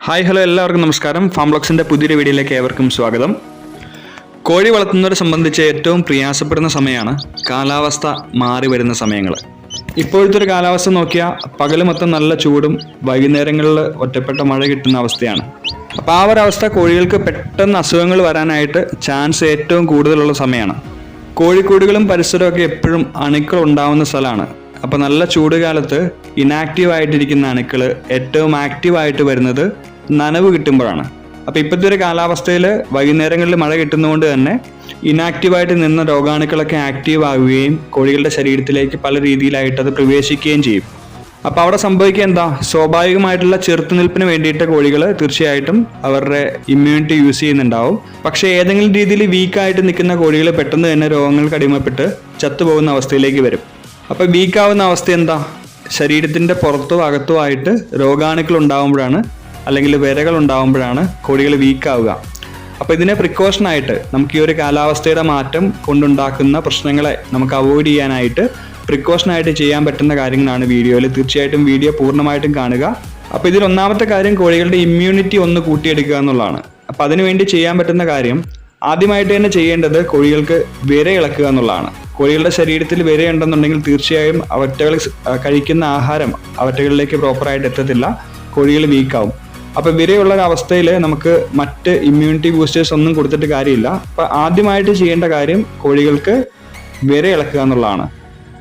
Hi hello എല്ലാവർക്കും നമസ്കാരം. Farm ബ്ലോക്സിന്റെ പുതിയൊരു വീഡിയോയിലേക്ക് ഏവർക്കും സ്വാഗതം. കോഴി വളർത്തുന്നവരെ സംബന്ധിച്ച് ഏറ്റവും പ്രയാസപ്പെടുന്ന സമയമാണ് കാലാവസ്ഥ മാറി വരുന്ന സമയങ്ങൾ. ഇപ്പോഴത്തെ ഒരു കാലാവസ്ഥ നോക്കിയാൽ പകൽ മൊത്തം നല്ല ചൂടും വൈകുന്നേരങ്ങളിൽ ഒറ്റപ്പെട്ട മഴ കിട്ടുന്ന അവസ്ഥയാണ്. അപ്പോൾ ആ ഒരവസ്ഥ കോഴികൾക്ക് പെട്ടെന്ന് അസുഖങ്ങൾ വരാനായിട്ട് ചാൻസ് ഏറ്റവും കൂടുതലുള്ള സമയമാണ് കോഴിക്കൂടുകളും പരിസരവും ഒക്കെ എപ്പോഴും അണുക്കൾ ഉണ്ടാവുന്ന സ്ഥലമാണ്. അപ്പോൾ നല്ല ചൂട് കാലത്ത് ഇനാക്റ്റീവ് ആയിട്ടിരിക്കുന്ന അണുക്കൾ ഏറ്റവും ആക്റ്റീവായിട്ട് വരുന്നത് നനവ് കിട്ടുമ്പോഴാണ്. അപ്പോൾ ഇപ്പോഴത്തെ ഒരു കാലാവസ്ഥയിൽ വൈകുന്നേരങ്ങളിൽ മഴ കിട്ടുന്നതുകൊണ്ട് തന്നെ ഇനാക്റ്റീവായിട്ട് നിന്ന രോഗാണുക്കളൊക്കെ ആക്റ്റീവ് ആവുകയും കോഴികളുടെ ശരീരത്തിലേക്ക് പല രീതിയിലായിട്ട് അത് പ്രവേശിക്കുകയും ചെയ്യും. അപ്പോൾ അവിടെ സംഭവിക്കുക എന്താ? സ്വാഭാവികമായിട്ടുള്ള ചെറുത്തുനിൽപ്പിന് വേണ്ടിയിട്ട് കോഴികൾ തീർച്ചയായിട്ടും അവരുടെ ഇമ്മ്യൂണിറ്റി യൂസ് ചെയ്യുന്നുണ്ടാവും. പക്ഷേ ഏതെങ്കിലും രീതിയിൽ വീക്കായിട്ട് നിൽക്കുന്ന കോഴികൾ പെട്ടെന്ന് തന്നെ രോഗങ്ങൾക്ക് അടിമപ്പെട്ട് ചത്തുപോകുന്ന അവസ്ഥയിലേക്ക് വരും. അപ്പോൾ വീക്കാവുന്ന അവസ്ഥ എന്താ? ശരീരത്തിന്റെ പുറത്തും അകത്തും ആയിട്ട് രോഗാണുക്കൾ ഉണ്ടാകുമ്പോഴാണ് അല്ലെങ്കിൽ വിരകൾ ഉണ്ടാകുമ്പോഴാണ് കോഴികൾ വീക്കാവുക. അപ്പോൾ ഇതിനെ പ്രിക്കോഷൻ ആയിട്ട് നമുക്ക് ഈ ഒരു കാലാവസ്ഥയുടെ മാറ്റം കൊണ്ടുണ്ടാക്കുന്ന പ്രശ്നങ്ങളെ നമുക്ക് അവോയ്ഡ് ചെയ്യാനായിട്ട് പ്രിക്കോഷൻ ആയിട്ട് ചെയ്യാൻ പറ്റുന്ന കാര്യങ്ങളാണ് വീഡിയോയിൽ. തീർച്ചയായിട്ടും വീഡിയോ പൂർണമായിട്ടും കാണുക. അപ്പോൾ ഇതിൽ ഒന്നാമത്തെ കാര്യം കോഴികളുടെ ഇമ്മ്യൂണിറ്റി ഒന്ന് കൂട്ടിയെടുക്കുക എന്നുള്ളതാണ്. അപ്പോൾ അതിനുവേണ്ടി ചെയ്യാൻ പറ്റുന്ന കാര്യം ആദ്യമായിട്ട് തന്നെ ചെയ്യേണ്ടത് കോഴികൾക്ക് വിര ഇളക്കുക എന്നുള്ളതാണ്. കോഴികളുടെ ശരീരത്തിൽ വരികയുണ്ടെന്നുണ്ടെങ്കിൽ തീർച്ചയായും അവറ്റകൾ കഴിക്കുന്ന ആഹാരം അവറ്റകളിലേക്ക് പ്രോപ്പറായിട്ട് എത്തത്തില്ല. കോഴികൾ വീക്കാവും. അപ്പോൾ വിരയുള്ള ഒരു അവസ്ഥയിൽ നമുക്ക് മറ്റ് ഇമ്മ്യൂണിറ്റി ബൂസ്റ്റേഴ്സ് ഒന്നും കൊടുത്തിട്ട് കാര്യമില്ല. അപ്പോൾ ആദ്യമായിട്ട് ചെയ്യേണ്ട കാര്യം കോഴികൾക്ക് വിര ഇളക്കുക എന്നുള്ളതാണ്.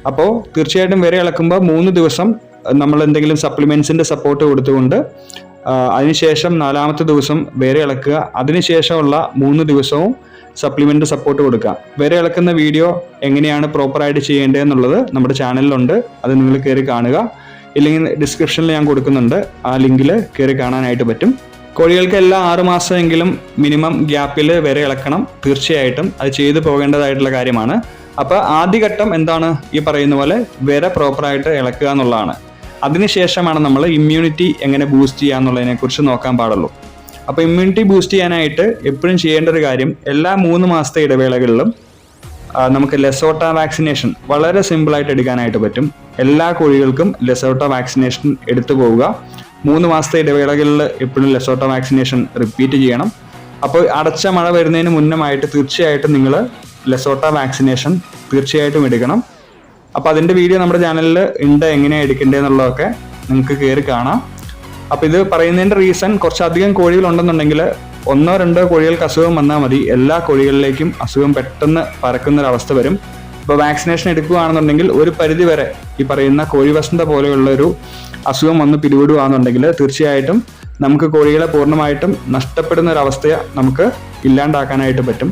അപ്പോൾ തീർച്ചയായിട്ടും വിര ഇളക്കുമ്പോൾ മൂന്ന് ദിവസം നമ്മൾ എന്തെങ്കിലും സപ്ലിമെൻസിന്റെ സപ്പോർട്ട് കൊടുത്തുകൊണ്ട് അതിനുശേഷം നാലാമത്തെ ദിവസം വിര ഇളക്കുക അതിനുശേഷമുള്ള മൂന്ന് ദിവസവും സപ്ലിമെന്റ് സപ്പോർട്ട് കൊടുക്കുക. വരെ ഇളക്കുന്ന വീഡിയോ എങ്ങനെയാണ് പ്രോപ്പറായിട്ട് ചെയ്യേണ്ടത് എന്നുള്ളത് നമ്മുടെ ചാനലിലുണ്ട് അത് നിങ്ങൾ കയറി കാണുക. ഇല്ലെങ്കിൽ ഡിസ്ക്രിപ്ഷനിൽ ഞാൻ കൊടുക്കുന്നുണ്ട്. ആ ലിങ്കിൽ കയറി കാണാനായിട്ട് പറ്റും. കോഴികൾക്ക് എല്ലാ ആറ് മാസമെങ്കിലും മിനിമം ഗ്യാപ്പിൽ വരെ ഇളക്കണം. തീർച്ചയായിട്ടും അത് ചെയ്തു പോകേണ്ടതായിട്ടുള്ള കാര്യമാണ്. അപ്പോൾ ആദ്യഘട്ടം എന്താണ്? ഈ പറയുന്ന പോലെ വിര പ്രോപ്പറായിട്ട് ഇളക്കുക എന്നുള്ളതാണ്. അതിനുശേഷമാണ് നമ്മൾ ഇമ്മ്യൂണിറ്റി എങ്ങനെ ബൂസ്റ്റ് ചെയ്യുക എന്നുള്ളതിനെക്കുറിച്ച് നോക്കാൻ പാടുള്ളൂ. അപ്പോൾ ഇമ്മ്യൂണിറ്റി ബൂസ്റ്റ് ചെയ്യാനായിട്ട് എപ്പോഴും ചെയ്യേണ്ട ഒരു കാര്യം എല്ലാ മൂന്ന് മാസത്തെ ഇടവേളകളിലും നമുക്ക് ലെസോട്ട വാക്സിനേഷൻ വളരെ സിമ്പിളായിട്ട് എടുക്കാനായിട്ട് പറ്റും. എല്ലാ കോഴികൾക്കും ലെസോട്ട വാക്സിനേഷൻ എടുത്തു പോവുക. മൂന്ന് മാസത്തെ ഇടവേളകളിൽ എപ്പോഴും ലെസോട്ട വാക്സിനേഷൻ റിപ്പീറ്റ് ചെയ്യണം. അപ്പോൾ അടച്ച മഴ വരുന്നതിന് മുന്നമായിട്ട് തീർച്ചയായിട്ടും നിങ്ങൾ ലെസോട്ട വാക്സിനേഷൻ തീർച്ചയായിട്ടും എടുക്കണം. അപ്പോൾ അതിന്റെ വീഡിയോ നമ്മുടെ ചാനലിൽ ഉണ്ട് എങ്ങനെയാണ് എടുക്കേണ്ടതെന്നുള്ളതൊക്കെ നിങ്ങൾക്ക് കയറി കാണാം. അപ്പോൾ ഇത് പറയുന്നതിന്റെ റീസൺ കുറച്ചധികം കോഴികൾ ഉണ്ടെന്നുണ്ടെങ്കിൽ ഒന്നോ രണ്ടോ കോഴികൾക്ക് അസുഖം വന്നാൽ മതി. എല്ലാ കോഴികളിലേക്കും അസുഖം പെട്ടെന്ന് പരക്കുന്ന ഒരു അവസ്ഥ വരും. ഇപ്പോൾ വാക്സിനേഷൻ എടുക്കുകയാണെന്നുണ്ടെങ്കിൽ ഒരു പരിധി വരെ ഈ പറയുന്ന കോഴി വസന്ത പോലെയുള്ള ഒരു അസുഖം വന്ന് പിടിവിടുകയാണെന്നുണ്ടെങ്കിൽ തീർച്ചയായിട്ടും നമുക്ക് കോഴികളെ പൂർണമായിട്ടും നഷ്ടപ്പെടുന്ന ഒരു അവസ്ഥയെ നമുക്ക് ഇല്ലാണ്ടാക്കാനായിട്ട് പറ്റും.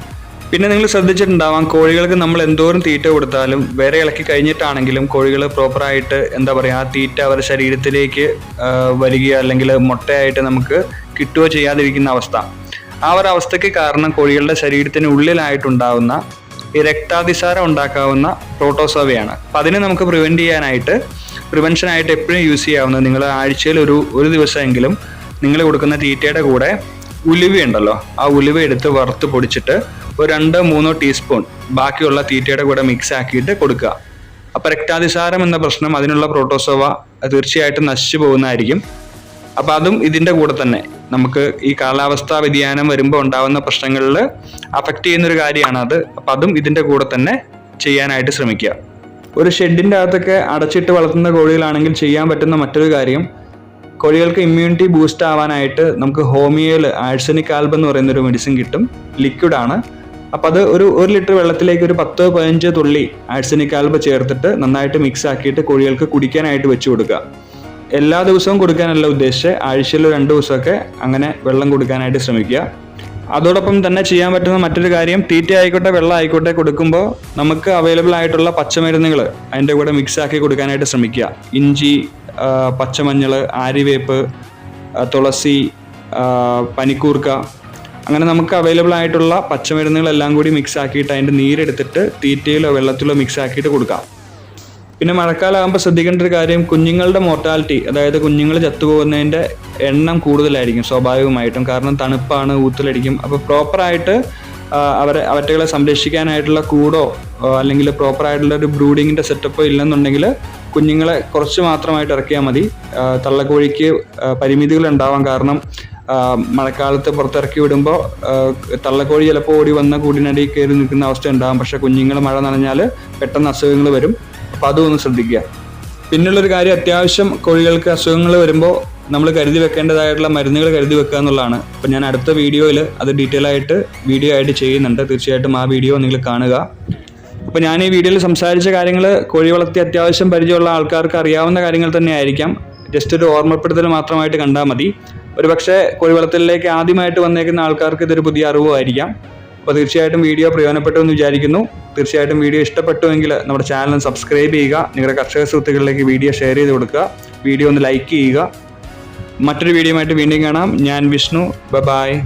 പിന്നെ നിങ്ങൾ ശ്രദ്ധിച്ചിട്ടുണ്ടാവാം കോഴികൾക്ക് നമ്മൾ എന്തോരം തീറ്റ കൊടുത്താലും വേറെ ഇളക്കി കഴിഞ്ഞിട്ടാണെങ്കിലും കോഴികൾ പ്രോപ്പറായിട്ട് എന്താ പറയുക ആ തീറ്റ അവരുടെ ശരീരത്തിലേക്ക് വരികയോ അല്ലെങ്കിൽ മുട്ടയായിട്ട് നമുക്ക് കിട്ടുകയോ ചെയ്യാതിരിക്കുന്ന അവസ്ഥ. ആ ഒരു അവസ്ഥയ്ക്ക് കാരണം കോഴികളുടെ ശരീരത്തിന് ഉള്ളിലായിട്ടുണ്ടാവുന്ന ഈ രക്താതിസാരം ഉണ്ടാക്കാവുന്ന പ്രോട്ടോസോവയാണ് അപ്പം അതിനെ നമുക്ക് പ്രിവെന്റ് ചെയ്യാനായിട്ട് പ്രിവെൻഷനായിട്ട് എപ്പോഴും യൂസ് ചെയ്യാവുന്നത് നിങ്ങൾ ആഴ്ചയിൽ ഒരു ഒരു ദിവസമെങ്കിലും നിങ്ങൾ കൊടുക്കുന്ന തീറ്റയുടെ കൂടെ ഉലുവ ഉണ്ടല്ലോ ആ ഉലുവ എടുത്ത് വറുത്ത് പൊടിച്ചിട്ട് ഒരു രണ്ടോ മൂന്നോ ടീസ്പൂൺ ബാക്കിയുള്ള തീറ്റയുടെ കൂടെ മിക്സ് ആക്കിയിട്ട് കൊടുക്കുക. അപ്പോൾ രക്താതിസാരം എന്ന പ്രശ്നം അതിനുള്ള പ്രോട്ടോസോവ തീർച്ചയായിട്ടും നശിച്ചു പോകുന്നതായിരിക്കും. അപ്പോൾ അതും ഇതിന്റെ കൂടെ തന്നെ. നമുക്ക് ഈ കാലാവസ്ഥാ വ്യതിയാനം വരുമ്പോൾ ഉണ്ടാകുന്ന പ്രശ്നങ്ങളിൽ അഫക്റ്റ് ചെയ്യുന്ന ഒരു കാര്യമാണ് അത്. അപ്പം അതും ഇതിന്റെ കൂടെ തന്നെ ചെയ്യാനായിട്ട് ശ്രമിക്കുക. ഒരു ഷെഡിന്റെ അകത്തൊക്കെ അടച്ചിട്ട് വളർത്തുന്ന കോഴികളാണെങ്കിൽ ചെയ്യാൻ പറ്റുന്ന മറ്റൊരു കാര്യം കോഴികൾക്ക് ഇമ്മ്യൂണിറ്റി ബൂസ്റ്റ് ആവാനായിട്ട് നമുക്ക് ഹോമിയോയിൽ ആഴ്സനിക് ആൽബം എന്ന് പറയുന്ന ഒരു മെഡിസിൻ കിട്ടും. ലിക്വിഡ് ആണ്. അപ്പം അത് ഒരു ഒരു ലിറ്റർ വെള്ളത്തിലേക്ക് ഒരു പത്തോ പതിനഞ്ചോ തുള്ളി ആഴ്സനിക് ആൽബം ചേർത്തിട്ട് നന്നായിട്ട് മിക്സ് ആക്കിയിട്ട് കോഴികൾക്ക് കുടിക്കാനായിട്ട് വെച്ച് കൊടുക്കുക. എല്ലാ ദിവസവും കൊടുക്കാനല്ല ഉദ്ദേശിച്ച് ആഴ്ചയിൽ രണ്ട് ദിവസമൊക്കെ അങ്ങനെ വെള്ളം കൊടുക്കാനായിട്ട് ശ്രമിക്കുക. അതോടൊപ്പം തന്നെ ചെയ്യാൻ പറ്റുന്ന മറ്റൊരു കാര്യം തീറ്റ ആയിക്കോട്ടെ വെള്ളം ആയിക്കോട്ടെ കൊടുക്കുമ്പോൾ നമുക്ക് അവൈലബിൾ ആയിട്ടുള്ള പച്ചമരുന്നുകൾ അതിന്റെ കൂടെ മിക്സ് ആക്കി കൊടുക്കാനായിട്ട് ശ്രമിക്കുക. ഇഞ്ചി പച്ചമഞ്ഞൾ ആരിവേപ്പ് തുളസി പനിക്കൂർക്ക. അങ്ങനെ നമുക്ക് അവൈലബിൾ ആയിട്ടുള്ള പച്ചമരുന്നുകളെല്ലാം കൂടി മിക്സ് ആക്കിയിട്ട് അതിന്റെ നീരെടുത്തിട്ട് തീറ്റയിലോ വെള്ളത്തിലോ മിക്സ് ആക്കിയിട്ട് കൊടുക്കാം. പിന്നെ മഴക്കാലമാകുമ്പോൾ ശ്രദ്ധിക്കേണ്ട ഒരു കാര്യം കുഞ്ഞുങ്ങളുടെ മോർട്ടാലിറ്റി അതായത് കുഞ്ഞുങ്ങൾ ചത്തുപോകുന്നതിന്റെ എണ്ണം കൂടുതലായിരിക്കും സ്വാഭാവികമായിട്ടും. കാരണം തണുപ്പാണ് ഊത്തലടിക്കും. അപ്പോൾ പ്രോപ്പറായിട്ട് അവരെ അവറ്റകളെ സംരക്ഷിക്കാനായിട്ടുള്ള കൂടോ അല്ലെങ്കിൽ പ്രോപ്പറായിട്ടുള്ള ഒരു ബ്രൂഡിങ്ങിന്റെ സെറ്റപ്പോ ഇല്ലെന്നുണ്ടെങ്കിൽ കുഞ്ഞുങ്ങളെ കുറച്ച് മാത്രമായിട്ട് ഇറക്കിയാൽ മതി. തള്ളക്കോഴിക്ക് പരിമിതികൾ ഉണ്ടാവാൻ കാരണം മഴക്കാലത്ത് പുറത്തിറക്കി വിടുമ്പോൾ തള്ളക്കോഴി ചിലപ്പോൾ ഓടി വന്ന കൂടിനടിയിൽ കയറി നിൽക്കുന്ന അവസ്ഥ ഉണ്ടാകും പക്ഷേ കുഞ്ഞുങ്ങൾ മഴ നനഞ്ഞാൽ പെട്ടെന്ന് അസുഖങ്ങൾ വരും. അപ്പോൾ അതും ഒന്ന് ശ്രദ്ധിക്കുക. പിന്നുള്ളൊരു കാര്യം അത്യാവശ്യം കോഴികൾക്ക് അസുഖങ്ങൾ വരുമ്പോൾ നമ്മൾ കരുതി വെക്കേണ്ടതായിട്ടുള്ള മരുന്നുകൾ കരുതി വെക്കുക എന്നുള്ളതാണ്. അപ്പോൾ ഞാൻ അടുത്ത വീഡിയോയിൽ അത് ഡീറ്റെയിൽ ആയിട്ട് വീഡിയോ ആയിട്ട് ചെയ്യുന്നുണ്ട്. തീർച്ചയായിട്ടും ആ വീഡിയോ നിങ്ങൾ കാണുക. അപ്പോൾ ഞാൻ ഈ വീഡിയോയിൽ സംസാരിച്ച കാര്യങ്ങൾ കോഴി വളർത്തി അത്യാവശ്യം പരിചയമുള്ള ആൾക്കാർക്ക് അറിയാവുന്ന കാര്യങ്ങൾ തന്നെ ആയിരിക്കാം ജസ്റ്റ് ഒരു ഓർമ്മപ്പെടുത്തൽ മാത്രമായിട്ട് കണ്ടാൽ മതി. ഒരു പക്ഷേ കോഴി വളർത്തലിലേക്ക് ആദ്യമായിട്ട് വന്നേക്കുന്ന ആൾക്കാർക്ക് ഇതൊരു പുതിയ അറിവുമായിരിക്കാം അപ്പോൾ തീർച്ചയായിട്ടും വീഡിയോ പ്രയോജനപ്പെട്ടു എന്ന് വിചാരിക്കുന്നു. തീർച്ചയായിട്ടും വീഡിയോ ഇഷ്ടപ്പെട്ടുവെങ്കിൽ നമ്മുടെ ചാനൽ സബ്സ്ക്രൈബ് ചെയ്യുക നിങ്ങളുടെ കർഷക സുഹൃത്തുക്കളിലേക്ക് വീഡിയോ ഷെയർ ചെയ്ത് കൊടുക്കുക വീഡിയോ ഒന്ന് ലൈക്ക് ചെയ്യുക. മറ്റൊരു വീഡിയോ ആയിട്ട് വീണ്ടും കാണാം. ഞാൻ വിഷ്ണു. ബ ബായ്